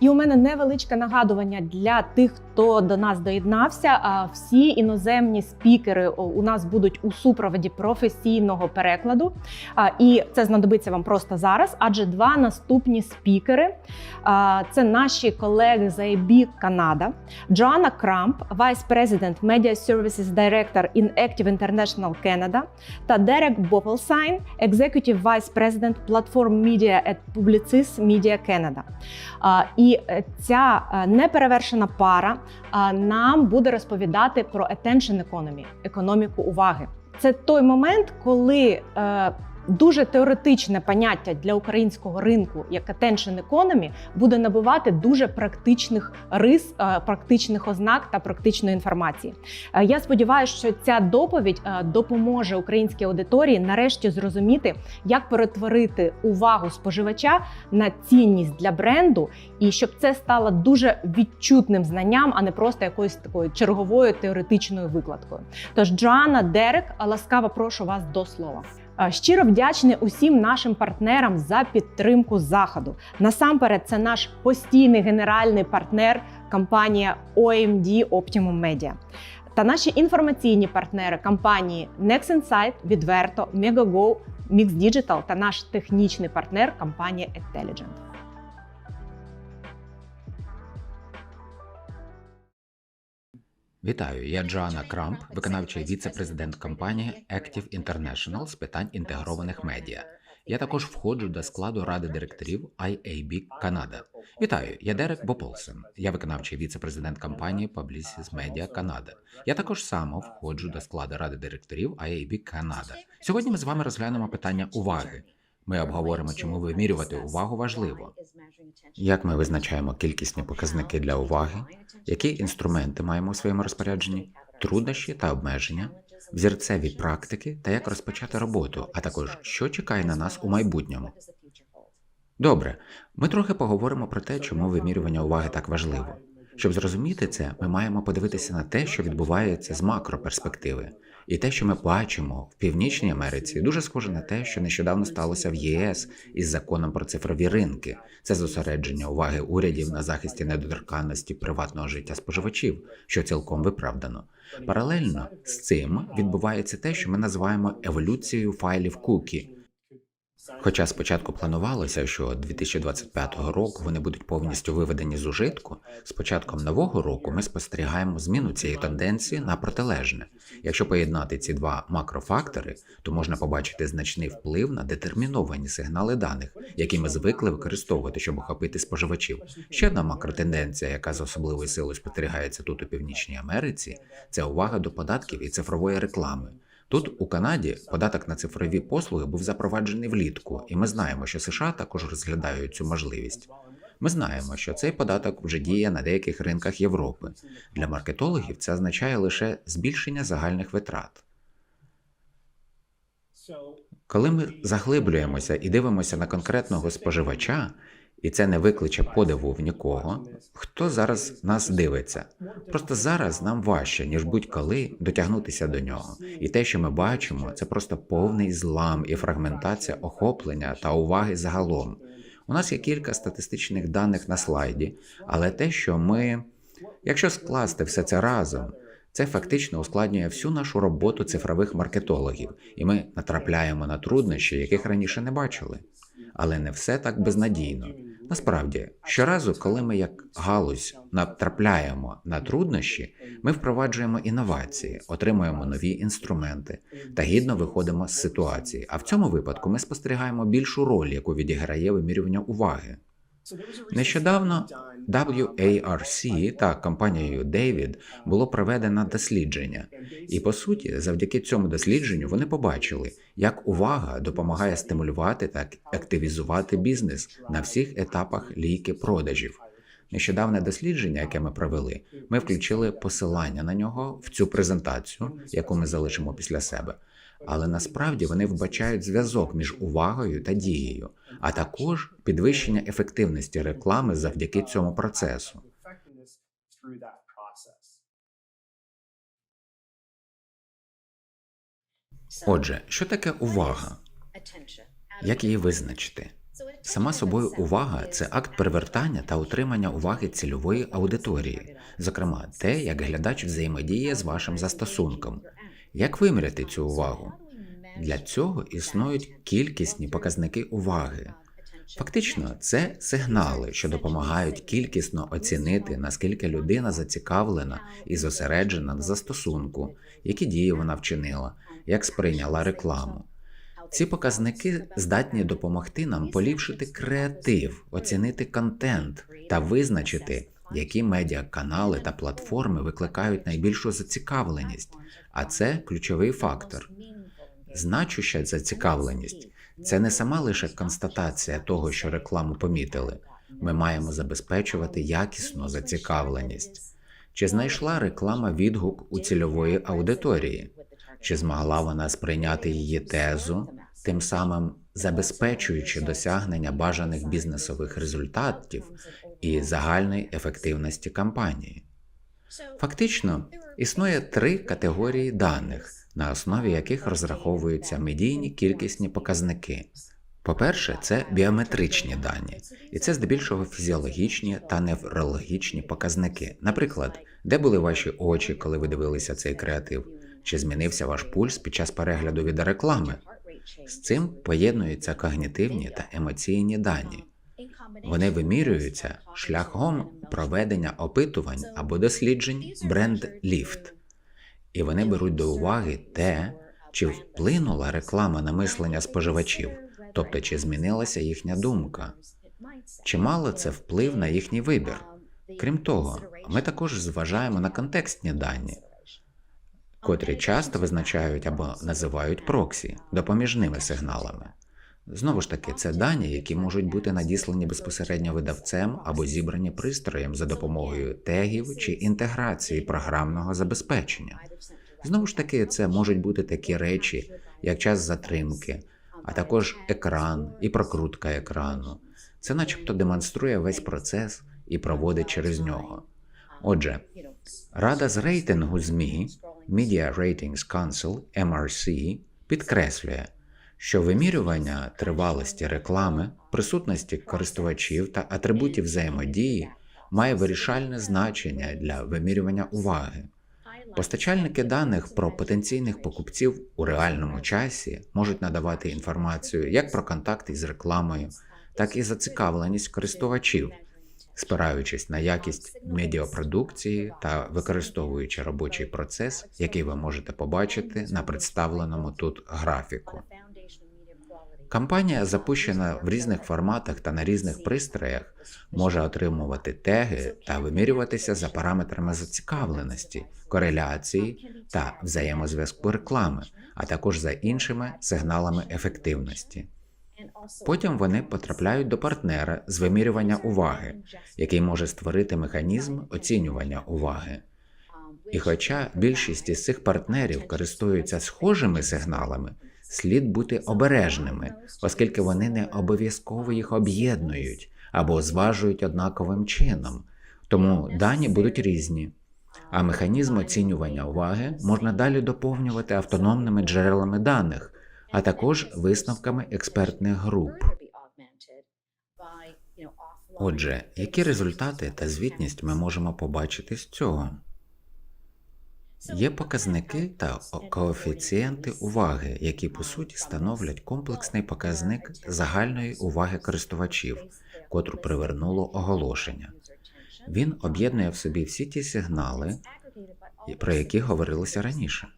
І у мене невеличке нагадування для тих, хто до нас доєднався. Всі іноземні спікери у нас будуть у супроводі професійного перекладу. І це знадобиться вам просто зараз, адже два наступні спікери це наші колеги з IB Канада, Джоанна Крамп, Vice President Media Services Director in Active International Canada, та Дерек Бопелсайн, Executive Vice President Platform Media at Publicis Media Canada. І е, ця е, неперевершена пара нам буде розповідати про attention economy, економіку уваги. Це той момент, коли е, дуже теоретичне поняття для українського ринку, як attention economy, буде набувати дуже практичних рис, е, практичних ознак та практичної інформації. Е, Я сподіваюся, що ця доповідь е, допоможе українській аудиторії нарешті зрозуміти, як перетворити увагу споживача на цінність для бренду, і щоб це стало дуже відчутним знанням, а не просто якоюсь такою черговою теоретичною викладкою. Тож, Джоанна Дерек, ласкаво прошу вас до слова. Е, Щиро вдячний усім нашим партнерам за підтримку заходу. Насамперед, це наш постійний генеральний партнер, компанія OMD Optimum Media. Та наші інформаційні партнери компанії Next Insight, Відверто, MegaGo, Mix Digital та наш технічний партнер компанія Intelligent. Вітаю, я Джоанна Крамп, виконавчий віце-президент компанії Active International з питань інтегрованих медіа. Я також входжу до складу ради директорів IAB Канада. Вітаю, я Дерек Бополсен. Я виконавчий віце-президент компанії Publicis Media Канада. Я також само входжу до складу ради директорів IAB Канада. Сьогодні ми з вами розглянемо питання уваги. Ми обговоримо, чому вимірювати увагу важливо. Як ми визначаємо кількісні показники для уваги, які інструменти маємо у своєму розпорядженні, труднощі та обмеження, взірцеві практики та як розпочати роботу, а також що чекає на нас у майбутньому. Добре, ми трохи поговоримо про те, чому вимірювання уваги так важливо. Щоб зрозуміти це, ми маємо подивитися на те, що відбувається з макроперспективи. І те, що ми бачимо в Північній Америці, дуже схоже на те, що нещодавно сталося в ЄС із законом про цифрові ринки. Це зосередження уваги урядів на захисті недоторканності приватного життя споживачів, що цілком виправдано. Паралельно з цим відбувається те, що ми називаємо еволюцією файлів кукі. Хоча спочатку планувалося, що 2025 року вони будуть повністю виведені з ужитку, з початком нового року ми спостерігаємо зміну цієї тенденції на протилежне. Якщо поєднати ці два макрофактори, то можна побачити значний вплив на детерміновані сигнали даних, які ми звикли використовувати, щоб охопити споживачів. Ще одна макротенденція, яка з особливою силою спостерігається тут у Північній Америці, це увага до податків і цифрової реклами. Тут у Канаді податок на цифрові послуги був запроваджений влітку, і ми знаємо, що США також розглядають цю можливість. Ми знаємо, що цей податок вже діє на деяких ринках Європи. Для маркетологів це означає лише збільшення загальних витрат. Коли ми заглиблюємося і дивимося на конкретного споживача, і це не викличе подиву в нікого, хто зараз нас дивиться. Просто зараз нам важче, ніж будь-коли дотягнутися до нього. І те, що ми бачимо, це просто повний злам і фрагментація охоплення та уваги загалом. У нас є кілька статистичних даних на слайді, але те, що ми, якщо скласти все це разом, це фактично ускладнює всю нашу роботу цифрових маркетологів, і ми натрапляємо на труднощі, яких раніше не бачили. Але не все так безнадійно. Насправді, щоразу, коли ми як галузь натрапляємо на труднощі, ми впроваджуємо інновації, отримуємо нові інструменти та гідно виходимо з ситуації. А в цьому випадку ми спостерігаємо більшу роль, яку відіграє вимірювання уваги. Нещодавно WARC та компанією David було проведено дослідження, і по суті, завдяки цьому дослідженню вони побачили, як увага допомагає стимулювати та активізувати бізнес на всіх етапах лійки продажів. Нещодавне дослідження, яке ми провели, ми включили посилання на нього в цю презентацію, яку ми залишимо після себе. Але насправді вони вбачають зв'язок між увагою та дією, а також підвищення ефективності реклами завдяки цьому процесу. Отже, що таке увага? Як її визначити? Сама собою увага це акт привертання та утримання уваги цільової аудиторії, зокрема, те, як глядач взаємодіє з вашим застосунком. Як виміряти цю увагу? Для цього існують кількісні показники уваги. Фактично, це сигнали, що допомагають кількісно оцінити, наскільки людина зацікавлена і зосереджена на застосунку, які дії вона вчинила, як сприйняла рекламу. Ці показники здатні допомогти нам поліпшити креатив, оцінити контент та визначити, які медіаканали та платформи викликають найбільшу зацікавленість, а це ключовий фактор. Значуща зацікавленість це не сама лише констатація того, що рекламу помітили. Ми маємо забезпечувати якісну зацікавленість. Чи знайшла реклама відгук у цільової аудиторії? Чи змогла вона сприйняти її тезу, тим самим забезпечуючи досягнення бажаних бізнесових результатів і загальної ефективності кампанії? Фактично, існує три категорії даних, на основі яких розраховуються медійні кількісні показники. По-перше, це біометричні дані, і це здебільшого фізіологічні та неврологічні показники. Наприклад, де були ваші очі, коли ви дивилися цей креатив, чи змінився ваш пульс під час перегляду відеореклами? З цим поєднуються когнітивні та емоційні дані. Вони вимірюються шляхом проведення опитувань або досліджень бренд ліфт, і вони беруть до уваги те, чи вплинула реклама на мислення споживачів, тобто чи змінилася їхня думка, чи мало це вплив на їхній вибір. Крім того, ми також зважаємо на контекстні дані, котрі часто визначають або називають проксі допоміжними сигналами. Знову ж таки, це дані, які можуть бути надіслані безпосередньо видавцем або зібрані пристроєм за допомогою тегів чи інтеграції програмного забезпечення. Знову ж таки, це можуть бути такі речі, як час затримки, а також екран і прокрутка екрану. Це начебто демонструє весь процес і проводить через нього. Отже, Рада з рейтингу ЗМІ Media Ratings Council MRC підкреслює, що вимірювання тривалості реклами, присутності користувачів та атрибутів взаємодії має вирішальне значення для вимірювання уваги. Постачальники даних про потенційних покупців у реальному часі можуть надавати інформацію як про контакти з рекламою, так і зацікавленість користувачів, спираючись на якість медіапродукції та використовуючи робочий процес, який ви можете побачити на представленому тут графіку. Кампанія, запущена в різних форматах та на різних пристроях, може отримувати теги та вимірюватися за параметрами зацікавленості, кореляції та взаємозв'язку реклами, а також за іншими сигналами ефективності. Потім вони потрапляють до партнера з вимірювання уваги, який може створити механізм оцінювання уваги. І хоча більшість із цих партнерів користуються схожими сигналами, слід бути обережними, оскільки вони не обов'язково їх об'єднують або зважують однаковим чином, тому дані будуть різні. А механізм оцінювання уваги можна далі доповнювати автономними джерелами даних, а також висновками експертних груп. Отже, які результати та звітність ми можемо побачити з цього? Є показники та коефіцієнти уваги, які по суті становлять комплексний показник загальної уваги користувачів, котру привернуло оголошення. Він об'єднує в собі всі ті сигнали, про які говорилося раніше.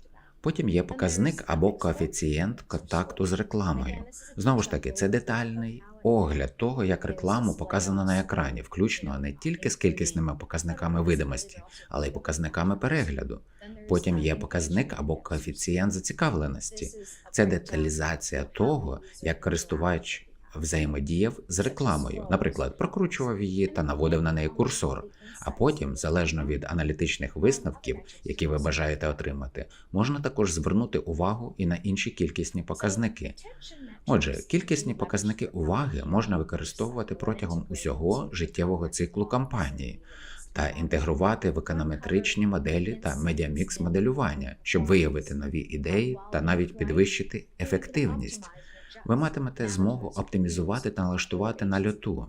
Потім є показник або коефіцієнт контакту з рекламою. Знову ж таки, це детальний огляд того, як рекламу показано на екрані, включно не тільки з кількісними показниками видимості, але й показниками перегляду. Потім є показник або коефіцієнт зацікавленості. Це деталізація того, як користувач взаємодіяв з рекламою, наприклад, прокручував її та наводив на неї курсор. А потім, залежно від аналітичних висновків, які ви бажаєте отримати, можна також звернути увагу і на інші кількісні показники. Отже, кількісні показники уваги можна використовувати протягом усього життєвого циклу кампанії та інтегрувати в економетричні моделі та медіамікс моделювання, щоб виявити нові ідеї та навіть підвищити ефективність. Ви матимете змогу оптимізувати та налаштувати на льоту.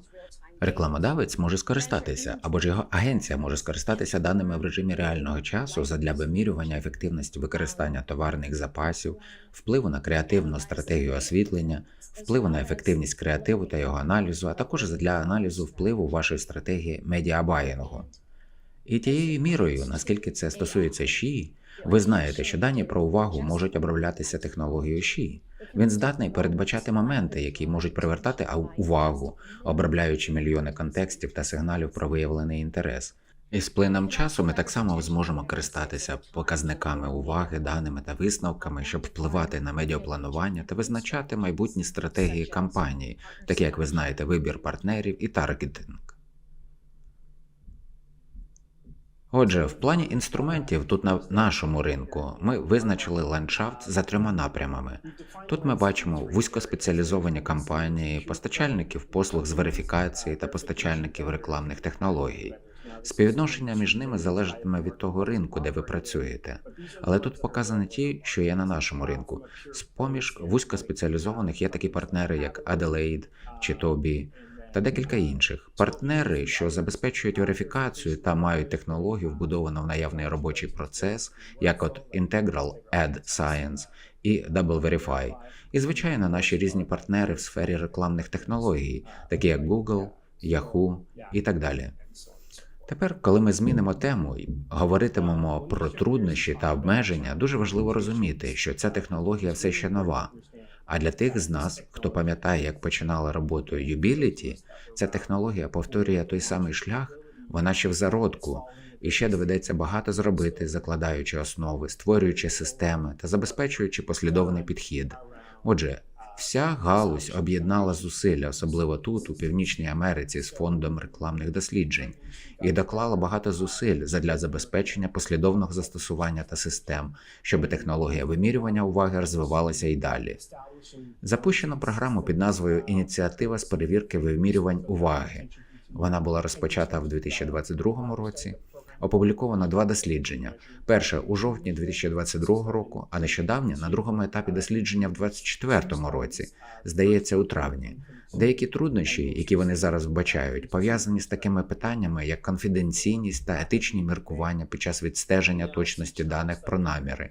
Рекламодавець може скористатися, або ж його агенція може скористатися даними в режимі реального часу задля вимірювання ефективності використання товарних запасів, впливу на креативну стратегію освітлення, впливу на ефективність креативу та його аналізу, а також для аналізу впливу вашої стратегії медіабаїнгу. І тією мірою, наскільки це стосується ШІ, ви знаєте, що дані про увагу можуть оброблятися технологією ШІ. Він здатний передбачати моменти, які можуть привертати увагу, обробляючи мільйони контекстів та сигналів про виявлений інтерес. І з плином часу ми так само зможемо користатися показниками уваги, даними та висновками, щоб впливати на медіапланування та визначати майбутні стратегії кампанії, такі як ви знаєте, вибір партнерів і таргетинг. Отже, в плані інструментів тут на нашому ринку ми визначили ландшафт за трьома напрямами. Тут ми бачимо вузькоспеціалізовані компанії, постачальників послуг з верифікації та постачальників рекламних технологій. Співвідношення між ними залежатиме від того ринку, де ви працюєте. Але тут показані ті, що є на нашому ринку. З-поміж вузькоспеціалізованих є такі партнери, як Adelaide чи Тобі, та декілька інших. Партнери, що забезпечують верифікацію та мають технологію, вбудовану в наявний робочий процес, як от Integral Ad Science і Double Verify. І, звичайно, наші різні партнери в сфері рекламних технологій, такі як Google, Yahoo і так далі. Тепер, коли ми змінимо тему і говоритимемо про труднощі та обмеження, дуже важливо розуміти, що ця технологія все ще нова. А для тих з нас, хто пам'ятає, як починала роботу Ubility, ця технологія повторює той самий шлях, вона ще в зародку, і ще доведеться багато зробити, закладаючи основи, створюючи системи та забезпечуючи послідовний підхід. Отже, вся галузь об'єднала зусилля, особливо тут, у Північній Америці, з фондом рекламних досліджень, і доклала багато зусиль задля забезпечення послідовного застосування та систем, щоб технологія вимірювання уваги розвивалася і далі. Запущено програму під назвою Ініціатива з перевірки вимірювань уваги. Вона була розпочата в 2022 році. Опубліковано два дослідження: перше у жовтні 2022 року, а нещодавнє на другому етапі дослідження в 2024 році, здається, у травні. Деякі труднощі, які вони зараз вбачають, пов'язані з такими питаннями, як конфіденційність та етичні міркування під час відстеження точності даних про наміри.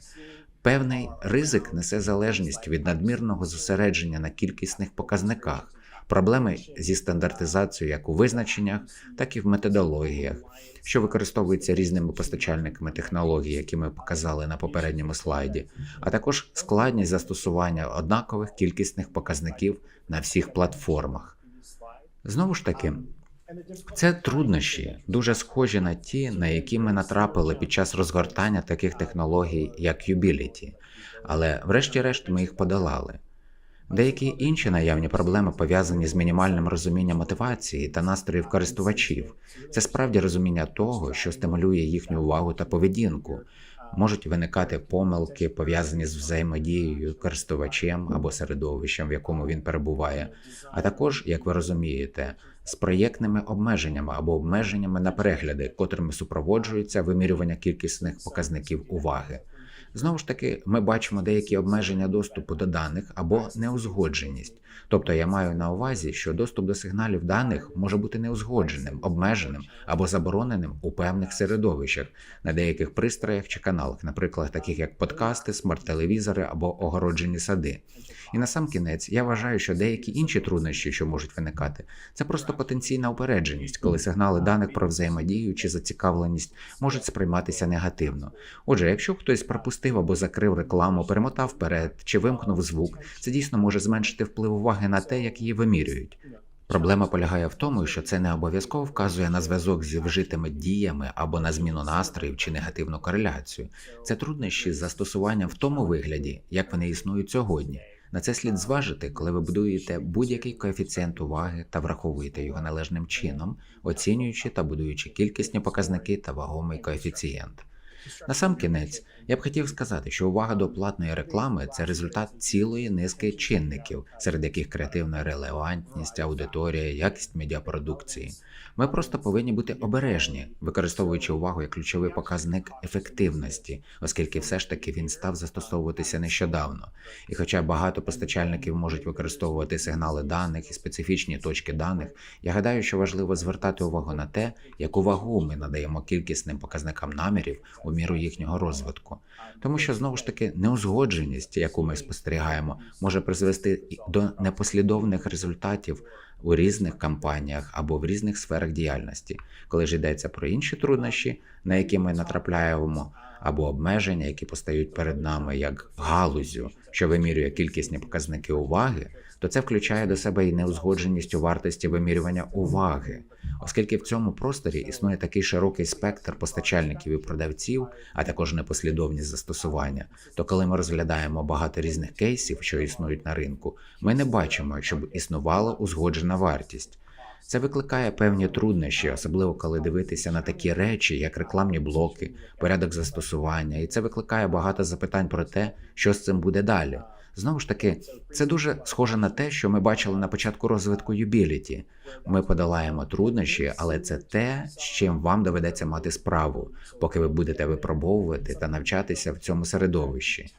Певний ризик несе залежність від надмірного зосередження на кількісних показниках, проблеми зі стандартизацією як у визначеннях, так і в методологіях, що використовуються різними постачальниками технологій, які ми показали на попередньому слайді, а також складність застосування однакових кількісних показників на всіх платформах. Знову ж таки, це труднощі, дуже схожі на ті, на які ми натрапили під час розгортання таких технологій, як Ubility, але врешті-решт ми їх подолали. Деякі інші наявні проблеми пов'язані з мінімальним розумінням мотивації та настроїв користувачів. Це справді розуміння того, що стимулює їхню увагу та поведінку. Можуть виникати помилки, пов'язані з взаємодією користувачем або середовищем, в якому він перебуває, а також, як ви розумієте, з проєктними обмеженнями або обмеженнями на перегляди, котрими супроводжується вимірювання кількісних показників уваги. Знову ж таки, ми бачимо деякі обмеження доступу до даних або неузгодженість. Тобто я маю на увазі, що доступ до сигналів даних може бути неузгодженим, обмеженим або забороненим у певних середовищах на деяких пристроях чи каналах, наприклад, таких як подкасти, смарт-телевізори або огороджені сади. І на сам кінець я вважаю, що деякі інші труднощі, що можуть виникати, це просто потенційна упередженість, коли сигнали даних про взаємодію чи зацікавленість можуть сприйматися негативно. Отже, якщо хтось пропустив або закрив рекламу, перемотав вперед чи вимкнув звук, це дійсно може зменшити вплив уваги на те, як її вимірюють. Проблема полягає в тому, що це не обов'язково вказує на зв'язок зі вжитими діями або на зміну настроїв чи негативну кореляцію. Це труднощі з застосуванням в тому вигляді, як вони існують сьогодні. На це слід зважити, коли ви будуєте будь-який коефіцієнт уваги та враховуєте його належним чином, оцінюючи та будуючи кількісні показники та вагомий коефіцієнт. На сам кінець, Я б хотів сказати, що увага до платної реклами це результат цілої низки чинників, серед яких креативна релевантність, аудиторія, якість медіапродукції. Ми просто повинні бути обережні, використовуючи увагу як ключовий показник ефективності, оскільки все ж таки він став застосовуватися нещодавно. І хоча багато постачальників можуть використовувати сигнали даних і специфічні точки даних, я гадаю, що важливо звертати увагу на те, яку вагу ми надаємо кількісним показникам намірів у міру їхнього розвитку. Тому що знову ж таки неузгодженість, яку ми спостерігаємо, може призвести до непослідовних результатів у різних кампаніях або в різних сферах діяльності, коли ж йдеться про інші труднощі, на які ми натрапляємо, або обмеження, які постають перед нами як галузю, що вимірює кількісні показники уваги, то це включає до себе і неузгодженість у вартості вимірювання уваги, оскільки в цьому просторі існує такий широкий спектр постачальників і продавців, а також непослідовність застосування. То коли ми розглядаємо багато різних кейсів, що існують на ринку, ми не бачимо, щоб існувала узгоджена вартість. Це викликає певні труднощі, особливо коли дивитися на такі речі, як рекламні блоки, порядок застосування, і це викликає багато запитань про те, що з цим буде далі. Знову ж таки, це дуже схоже на те, що ми бачили на початку розвитку юбіліті. Ми подолаємо труднощі, але це те, з чим вам доведеться мати справу, поки ви будете випробовувати та навчатися в цьому середовищі.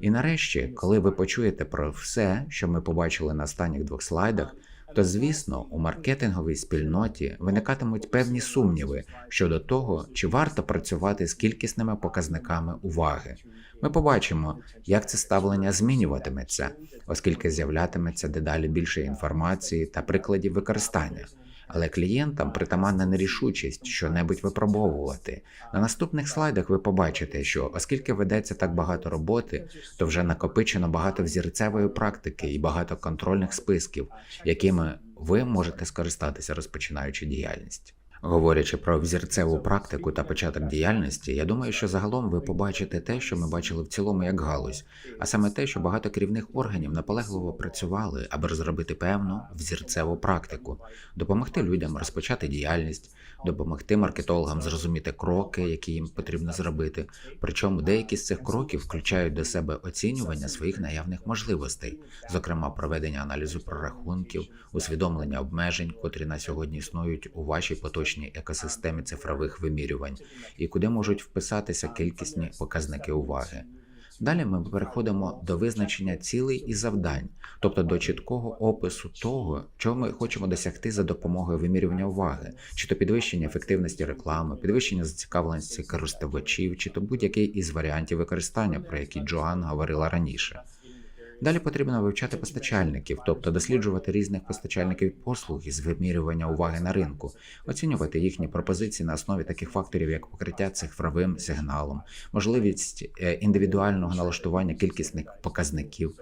І нарешті, коли ви почуєте про все, що ми побачили на останніх двох слайдах, то звісно, у маркетинговій спільноті виникатимуть певні сумніви щодо того, чи варто працювати з кількісними показниками уваги. Ми побачимо, як це ставлення змінюватиметься, оскільки з'являтиметься дедалі більше інформації та прикладів використання. Але клієнтам притаманна нерішучість що-небудь випробовувати. На наступних слайдах ви побачите, що оскільки ведеться так багато роботи, то вже накопичено багато взірцевої практики і багато контрольних списків, якими ви можете скористатися, розпочинаючи діяльність. Говорячи про взірцеву практику та початок діяльності, я думаю, що загалом ви побачите те, що ми бачили в цілому як галузь, а саме те, що багато керівних органів наполегливо працювали, аби розробити певну взірцеву практику, допомогти людям розпочати діяльність, допомогти маркетологам зрозуміти кроки, які їм потрібно зробити. Причому деякі з цих кроків включають до себе оцінювання своїх наявних можливостей, зокрема проведення аналізу прорахунків, усвідомлення обмежень, котрі на сьогодні існують у вашій поточній екосистемі цифрових вимірювань, і куди можуть вписатися кількісні показники уваги. Далі ми переходимо до визначення цілей і завдань, тобто до чіткого опису того, чого ми хочемо досягти за допомогою вимірювання уваги, чи то підвищення ефективності реклами, підвищення зацікавленості користувачів, чи то будь-який із варіантів використання, про які Джоан говорила раніше. Далі потрібно вивчати постачальників, тобто досліджувати різних постачальників послуг із вимірювання уваги на ринку, оцінювати їхні пропозиції на основі таких факторів, як покриття цифровим сигналом, можливість е, індивідуального налаштування кількісних показників,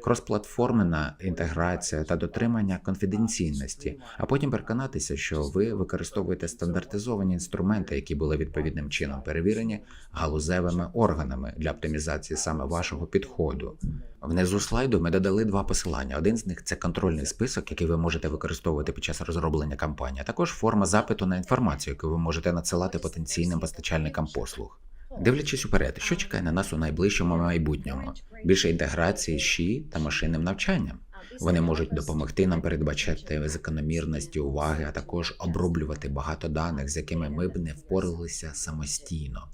кросплатформена інтеграція та дотримання конфіденційності, а потім переконатися, що ви використовуєте стандартизовані інструменти, які були відповідним чином перевірені галузевими органами для оптимізації саме вашого підходу. Внизу слайду ми додали два посилання. Один з них це контрольний список, який ви можете використовувати під час розроблення кампанії, а також форма запиту на інформацію, яку ви можете надсилати потенційним постачальникам послуг. Дивлячись уперед, що чекає на нас у найближчому майбутньому? Більше інтеграції з ШІ та машинним навчанням. Вони можуть допомогти нам передбачати закономірності уваги, а також оброблювати багато даних, з якими ми б не впоралися самостійно.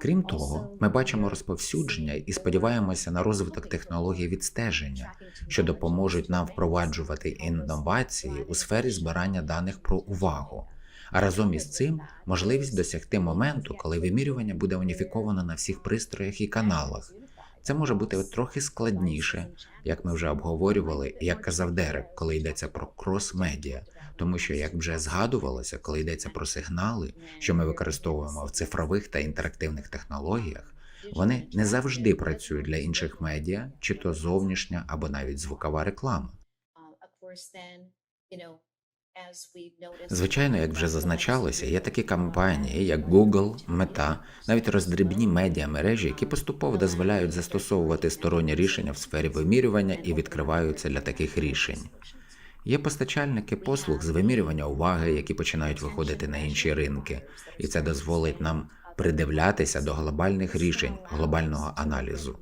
Крім того, ми бачимо розповсюдження і сподіваємося на розвиток технологій відстеження, що допоможуть нам впроваджувати інновації у сфері збирання даних про увагу. А разом із цим можливість досягти моменту, коли вимірювання буде уніфіковано на всіх пристроях і каналах. Це може бути трохи складніше, як ми вже обговорювали, як казав Дерек, коли йдеться про крос-медіа, тому що, як вже згадувалося, коли йдеться про сигнали, що ми використовуємо в цифрових та інтерактивних технологіях, вони не завжди працюють для інших медіа, чи то зовнішня або навіть звукова реклама. Звичайно, як вже зазначалося, є такі компанії, як Google, Meta, навіть роздрібні медіамережі, які поступово дозволяють застосовувати сторонні рішення в сфері вимірювання і відкриваються для таких рішень. Є постачальники послуг з вимірювання уваги, які починають виходити на інші ринки, і це дозволить нам придивлятися до глобальних рішень глобального аналізу.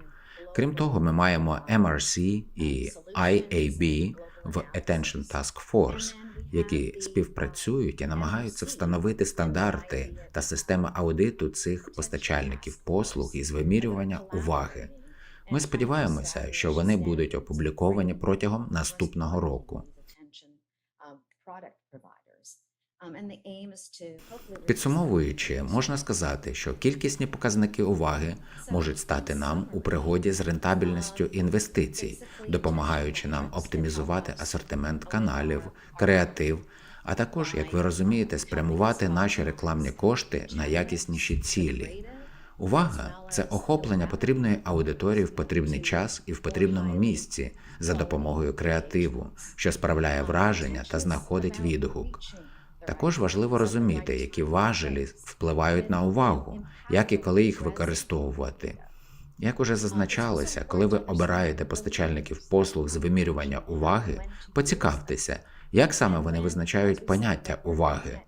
Крім того, ми маємо MRC і IAB в Attention Task Force, які співпрацюють і намагаються встановити стандарти та системи аудиту цих постачальників послуг із вимірювання уваги. Ми сподіваємося, що вони будуть опубліковані протягом наступного року. Підсумовуючи, можна сказати, що кількісні показники уваги можуть стати нам у пригоді з рентабельністю інвестицій, допомагаючи нам оптимізувати асортимент каналів, креатив, а також, як ви розумієте, спрямувати наші рекламні кошти на якісніші цілі. Увага це охоплення потрібної аудиторії в потрібний час і в потрібному місці за допомогою креативу, що справляє враження та знаходить відгук. Також важливо розуміти, які важелі впливають на увагу, як і коли їх використовувати. Як уже зазначалося, коли ви обираєте постачальників послуг з вимірювання уваги, поцікавтеся, як саме вони визначають поняття уваги,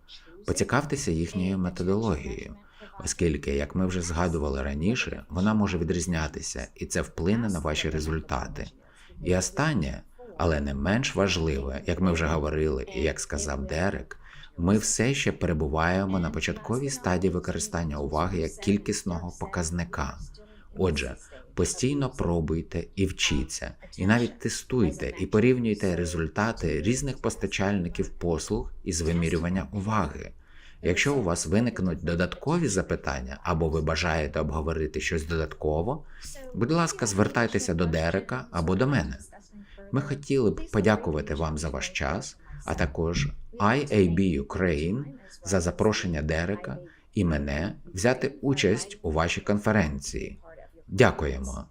поцікавтеся їхньою методологією, оскільки, як ми вже згадували раніше, вона може відрізнятися, і це вплине на ваші результати. І останнє, але не менш важливе, як ми вже говорили, і як сказав Дерек, ми все ще перебуваємо на початковій стадії використання уваги як кількісного показника. Отже, постійно пробуйте і вчіться, і навіть тестуйте і порівнюйте результати різних постачальників послуг із вимірювання уваги. Якщо у вас виникнуть додаткові запитання або ви бажаєте обговорити щось додатково, будь ласка, звертайтеся до Дерека або до мене. Ми хотіли б подякувати вам за ваш час, а також IAB Ukraine за запрошення Дерека і мене взяти участь у вашій конференції. Дякуємо.